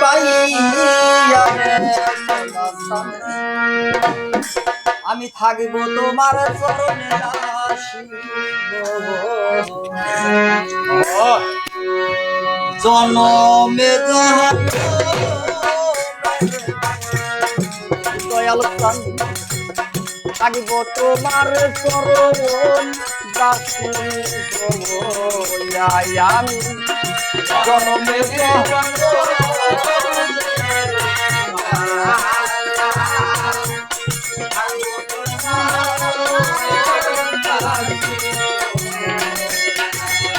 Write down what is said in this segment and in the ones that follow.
পাইয়া আমি থাকব তোমার চরণে। জনমে দয়াল থাকব তোমার চরণ আমি জনমে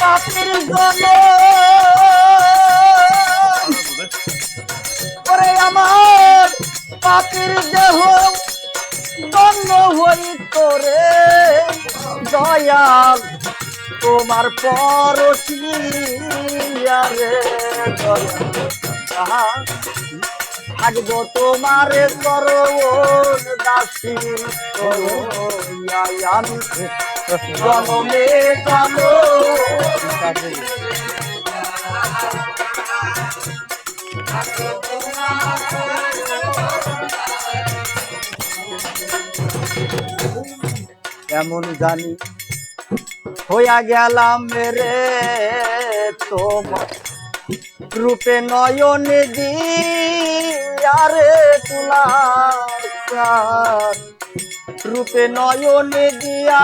পাপের জন্য করে আমার পাপের দেহ দন্য হই তোরে দয়াল তোমার পরশি রে থাকব তোমার করণ দাসী। জনমে জনম এমন জানি হইয়া গেলাম রে তোমার রূপে নয়ন দিয়ারে তুলা রূপে নয়ন দিয়া।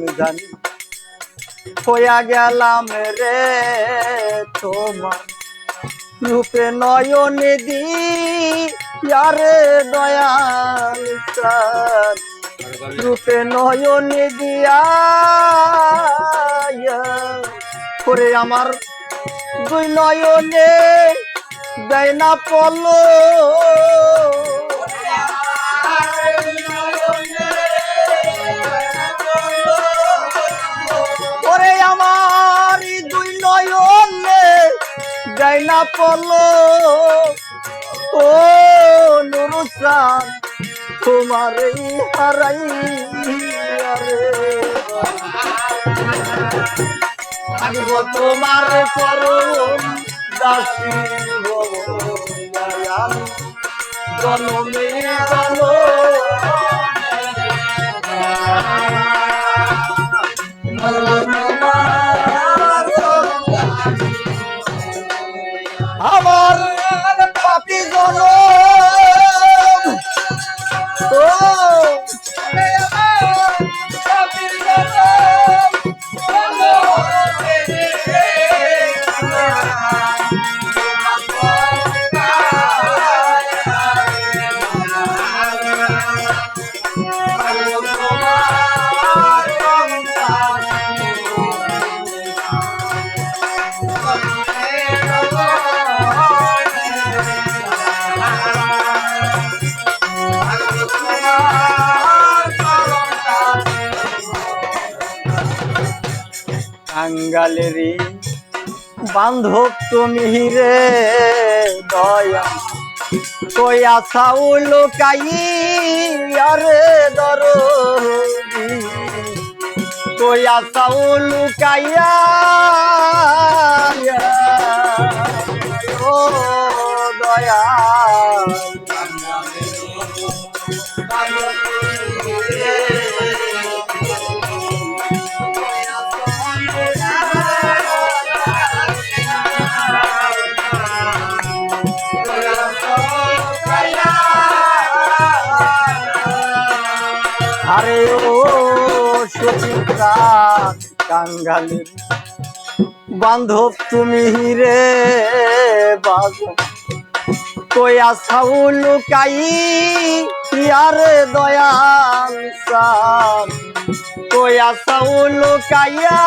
কেমন জানি। হইয়া গেলাম রে তোমার রূপে নয়ন দি দয়াল চাঁদ। রূপে নয়ন দিয়া করে আমার দুই নয়নে দেয় না পলো নয়নে দেয় না পলো। ও নুরুসান তোমার হারাই তোমার করুন দাসী দয়াল জনমে কাঙ্গালেরি বান্ধব তুমি রে, দয়া। কয়া চাউল কাই আরে দর কয়া চাউল কাইয়া ও দয়া। আরে ও সচিতা কাঙ্গালের বান্ধব তুমি রে কয়া সাউল কাই ইয়ারে দয়াল কয়া সাউল কাইয়া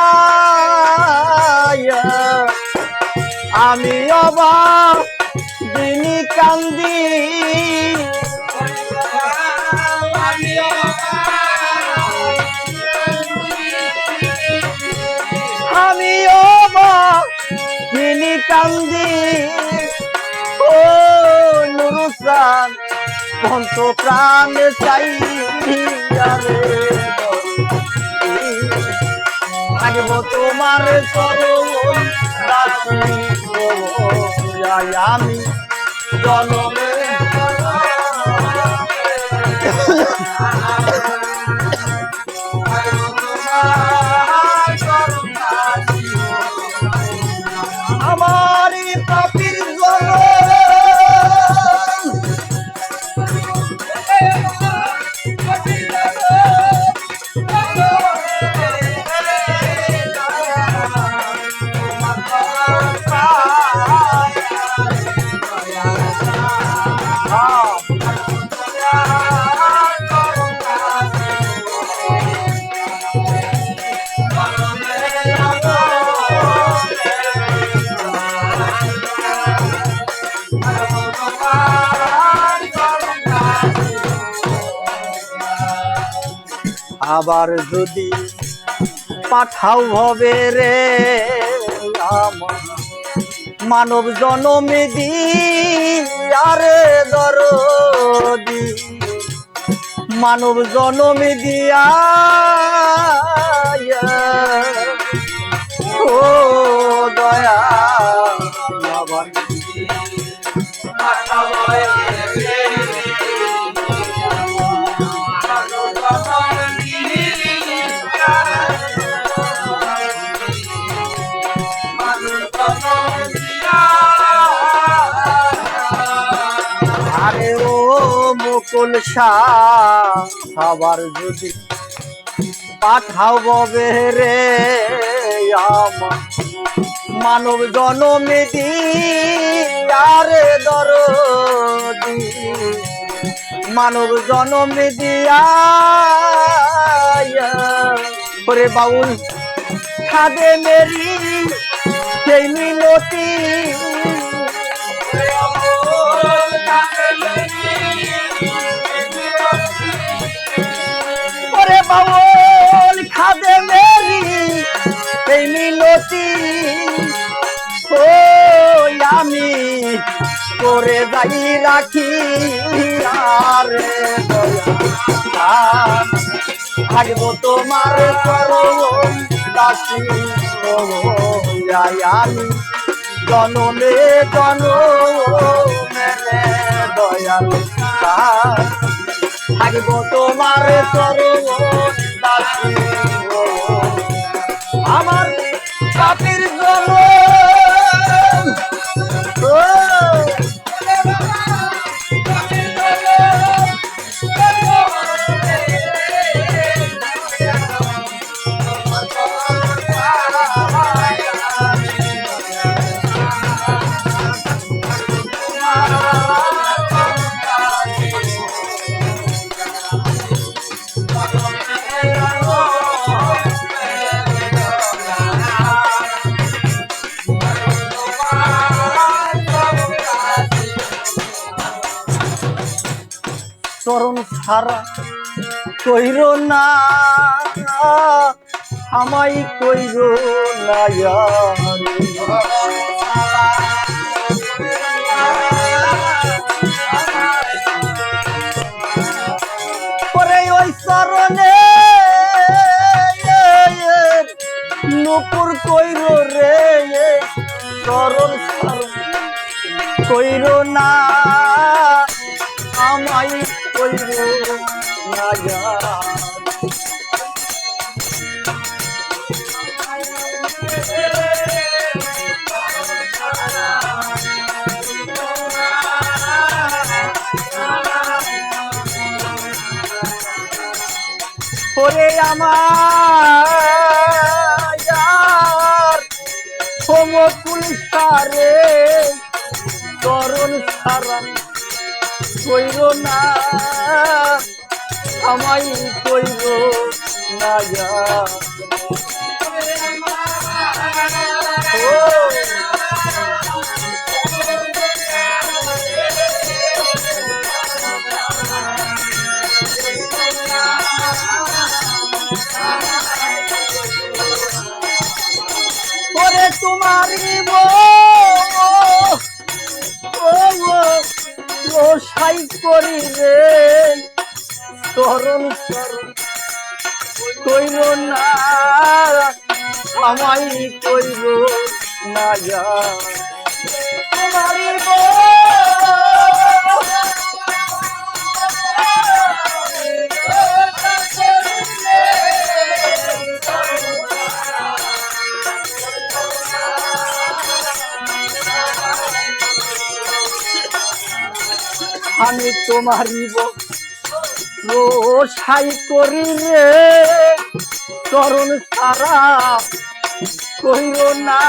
আমি অবা দিনী কান্দি কান্দি। ও নুরুসান পন্ত প্রাণে চাই আগব তোমার আমি জনমে। আবার যদি পাঠাও হবে রে মানব জনমে আরে দরদি। মানব জনমে দিয়া আরে মুকুল আবার যদি পাঠাও ববে রে আমার মানব জনমে দিয়ারে দরদি। মানব জনমে দিয়া বাউল, খাদে মেরি, সেই মিনতি এই মিনতি ও আমি করে যাই রাখি, আরে থাকব তোমার চরণ, দাসী আমি। জনমে জনমে দয়াল থাকব তোমার চরণ, দাসী আমার পাপের জন্য চরণ ছাড়া কইর না আমাই কইর না পরে ওই চরণে নুপুর কইর রে, চরণ ছাড়া কইর না আমাই না ওরে আমার সমকুল সারে করুন সারান কইর না আমাই কইল না ও কইব না আমাই কইব না যা। আমি তোমারই সাই করি রে চরণ সারা কইর না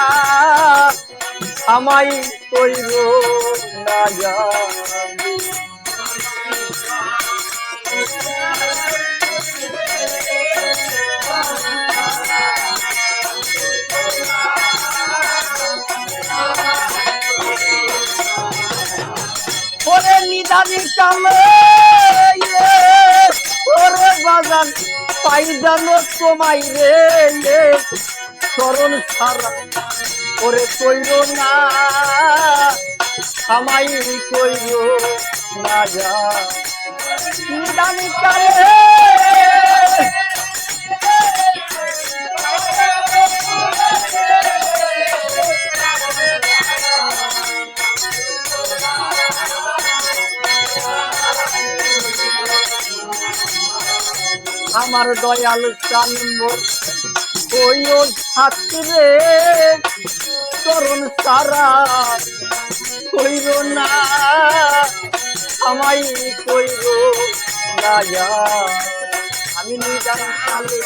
আমাই কইর না। ওরে নিদানি কামে পাই জানো তোমায় রে এ, চরণ সারা ওরে কইল না। আমাই কইল না যা। নিদানি কামে আমার দয়াল কান্ব ওই ও ছাত্রে চরণ সারা। কইর না আমাই কইর রাজা আমি নিজান কালে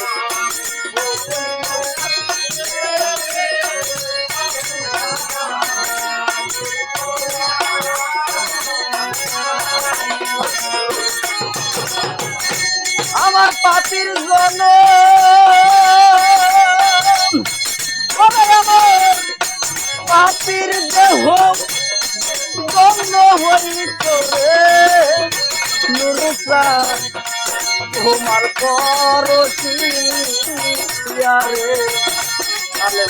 তোমার পরশি রে আলে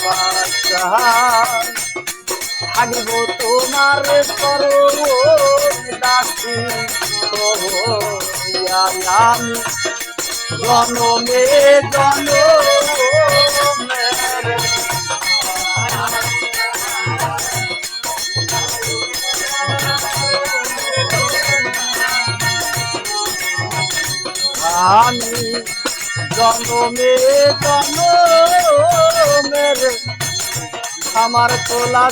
থাকিব তোমার দাসী আমি জনমে জনমে আমি জন্মে জনমের আমার তোলা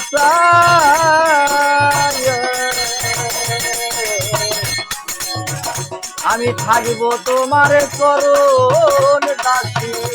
আমি থাকব তোমার করুন দাসী।